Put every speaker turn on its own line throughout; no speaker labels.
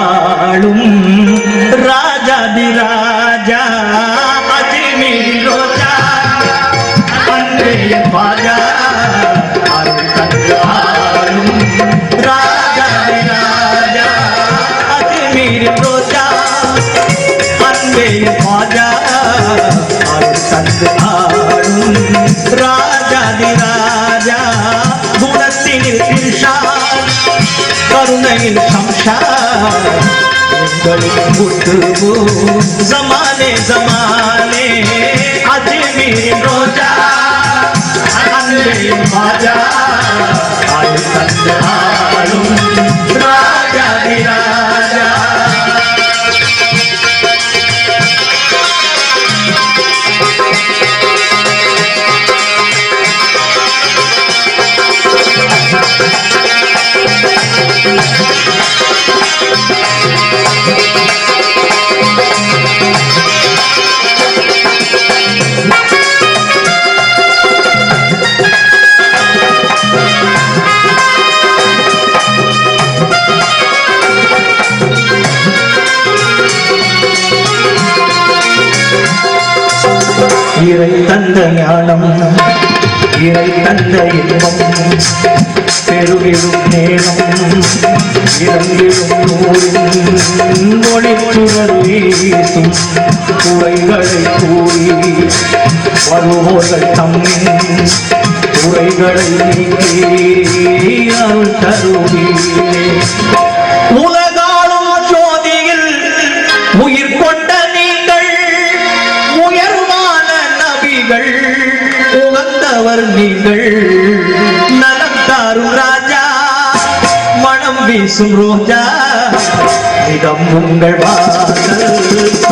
ஆளும் ராஜாதிரா করুণাইন জমানে জমানে আজ মেরে রোজা আনলে মজা আয় সন্ধ্যা தந்த ஞானம். இறை தந்த இன்பம் பெருவிடும் நேரம் இறங்கிடும் நூலின் மொழிச்சுடர் வீசும் குறைகளை கூறி வருவோர்கள் தம்மின் குறைகளை நீக்கி அருள் தருவீரே. உகந்தவர் நீங்கள் நலம் தாரும் ராஜா. மனம் வீசும் ரோஜா. இதம் உங்கள் வாசல்.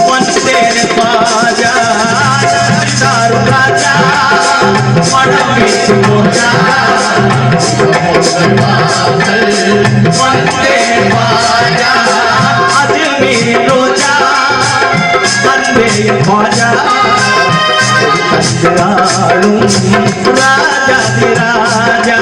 வந்தேன் பாஜா. தாரும் ராஜா. மனம் வீசும் ரோஜா. வந்தேன் राजा राजा.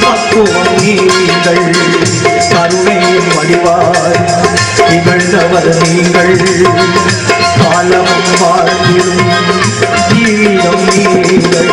பக்குவம் நீங்கள். கருணையின் வடிவாய் நீங்கள். காலமும் வாழ்விலும் நீங்கள்.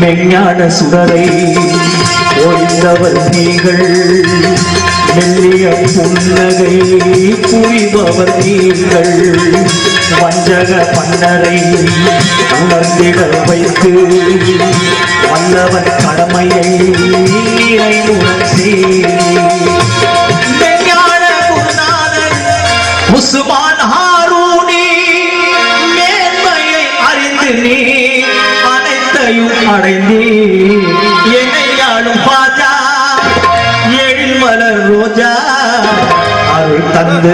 மெஞ்ஞான சுடரை ஒழிந்தவர் நீங்கள் மெல்லிய புன்னகை புரிபவர் நீங்கள் வஞ்சக பன்னரை உணர்ந்திட வைத்து வல்லவன் கடமையை நிறைவுடன் மெஞ்ஞான அடைந்தி என்னையாளும் பாஜா எழில் மலர் ரோஜா அருள் தந்து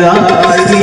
ஆழ்வி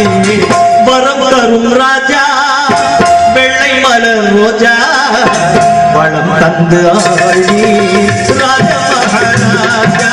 நம்பி வரம் தரும் ராஜா வெள்ளை மலர் ரோஜா வளம் தந்து ஆழி ராஜா மகாராஜா.